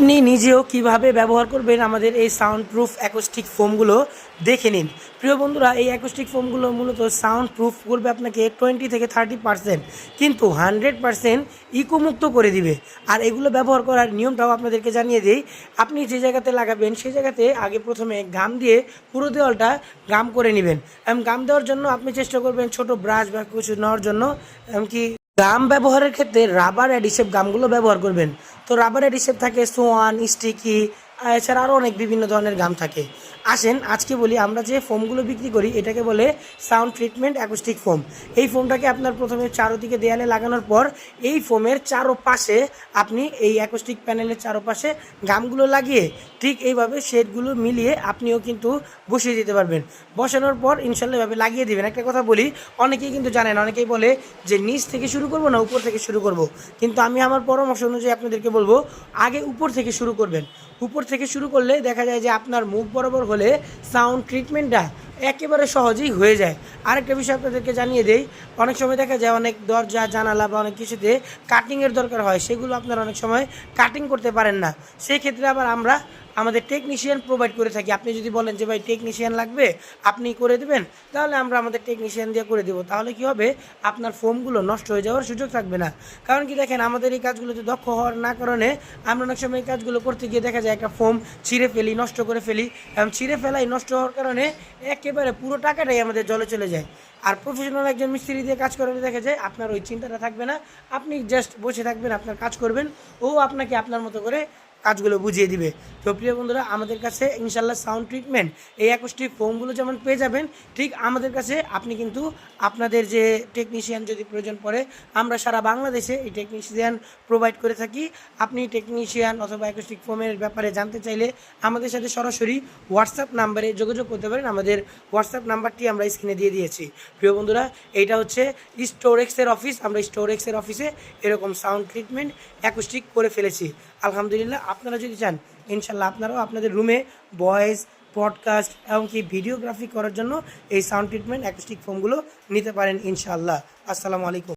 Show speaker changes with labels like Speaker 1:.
Speaker 1: আপনি নিজেও কীভাবে ব্যবহার করবেন আমাদের এই সাউন্ড প্রুফ অ্যাকোস্টিক ফোমগুলো দেখে নিন। প্রিয় বন্ধুরা, এই অ্যাকোস্টিক ফোমগুলো মূলত সাউন্ড প্রুফ করবে আপনাকে টোয়েন্টি থেকে থার্টি পার্সেন্ট কিন্তু হান্ড্রেড পার্সেন্ট ইকোমুক্ত করে দিবে। আর এগুলো ব্যবহার করার নিয়মটাও আপনাদেরকে জানিয়ে দিই। আপনি যে জায়গাতে লাগাবেন, সেই জায়গাতে আগে প্রথমে গাম দিয়ে পুরো দেওয়ালটা গাম করে নেবেন। এবং গাম দেওয়ার জন্য আপনি চেষ্টা করবেন ছোট ব্রাশ বা কিছু নেওয়ার জন্য, এমনকি গাম ব্যবহারের ক্ষেত্রে রাবার অ্যাডিসেভ গামগুলো ব্যবহার করবেন। তো রাবারের রিসেপ থাকে সোয়ান স্টিকি এছাড়া আরও অনেক বিভিন্ন ধরনের গাম থাকে। আসেন, আজকে বলি আমরা যে ফোমগুলো বিক্রি করি, এটাকে বলে সাউন্ড ট্রিটমেন্ট অ্যাকোস্টিক ফোম এই ফোমটাকে আপনার প্রথমে চারোদিকে দেয়ালে লাগানোর পর এই ফোমের চারোপাশে আপনি এই অ্যাকোস্টিক প্যানেলের চারোপাশে গামগুলো লাগিয়ে ঠিক এইভাবে শেডগুলো মিলিয়ে আপনিও কিন্তু বসিয়ে দিতে পারবেন। বসানোর পর ইনশাল্লাহ এভাবে লাগিয়ে দিবেন। একটা কথা বলি, অনেকেই কিন্তু জানেন, অনেকেই বলে যে নিচ থেকে শুরু করব না উপর থেকে শুরু করব? কিন্তু আমি আমার পরামর্শ অনুযায়ী আপনাদেরকে বলব, আগে উপর থেকে শুরু করবেন। উপর থেকে শুরু করলে দেখা যায় যে আপনার মুখ বরাবর হলে সাউন্ড ট্রিটমেন্টটা একেবারে সহজেই হয়ে যায়। আরেকটা বিষয় আপনাদেরকে জানিয়ে দেই, অনেক সময় দেখা যায় অনেক দরজা, জানালা বা অনেক কিছুতে কাটিংয়ের দরকার হয়, সেগুলো আপনারা অনেক সময় কাটিং করতে পারেন না। সেই ক্ষেত্রে আবার আমরা আমাদের টেকনিশিয়ান প্রোভাইড করে থাকি। আপনি যদি বলেন যে, ভাই টেকনিশিয়ান লাগবে, আপনি করে দেবেন? তাহলে আমরা আমাদের টেকনিশিয়ান দিয়ে করে দেবো। তাহলে কি হবে? আপনার ফোমগুলো নষ্ট হয়ে যাওয়ার সুযোগ থাকবে না। কারণ কি দেখেন, আমাদের এই কাজগুলোতে দক্ষ হওয়ার না কারণে আমরা অনেক সময় এই কাজগুলো করতে গিয়ে দেখা যায় একটা ফোম ছিঁড়ে ফেলি, নষ্ট করে ফেলি। এবং ছিঁড়ে ফেলাই নষ্ট হওয়ার কারণে একেবারে পুরো টাকাটাই আমাদের জলে চলে যায়। আর প্রফেশনাল একজন মিস্ত্রি দিয়ে কাজ করালে দেখা যায় আপনার ওই চিন্তাটা থাকবে না। আপনি জাস্ট বসে থাকবেন, আপনার কাজ করবেন। ও আপনাকে আপনার মতো করে কাজগুলো বুঝিয়ে দিবে। তো প্রিয় বন্ধুরা, আমাদের কাছে ইনশাল্লাহ সাউন্ড ট্রিটমেন্ট এই অ্যাকোস্টিক ফোমগুলো যেমন পেয়ে যাবেন, ঠিক আমাদের কাছে আপনি কিন্তু আপনাদের যে টেকনিশিয়ান যদি প্রয়োজন পড়ে, আমরা সারা বাংলাদেশে এই টেকনিশিয়ান প্রোভাইড করে থাকি। আপনি টেকনিশিয়ান অথবা অ্যাকোস্টিক ফোমের ব্যাপারে জানতে চাইলে আমাদের সাথে সরাসরি হোয়াটসঅ্যাপ নাম্বারে যোগাযোগ করতে পারেন। আমাদের হোয়াটসঅ্যাপ নাম্বারটি আমরা স্ক্রিনে দিয়ে দিয়েছি। প্রিয় বন্ধুরা, এইটা হচ্ছে স্টোরেক্সের অফিস আমরা স্টোরেক্সের অফিসে এরকম সাউন্ড ট্রিটমেন্ট অ্যাকোস্টিক করে ফেলেছি। আলহামদুলিল্লাহ আপনারা যদি চান, ইনশাল্লাহ আপনারাও আপনাদের রুমে ভয়েস পডকাস্ট এমনকি ভিডিওগ্রাফি করার জন্য এই সাউন্ড ট্রিটমেন্ট অ্যাকোস্টিক ফোমগুলো নিতে পারেন ইনশাআল্লাহ আসসালামু আলাইকুম।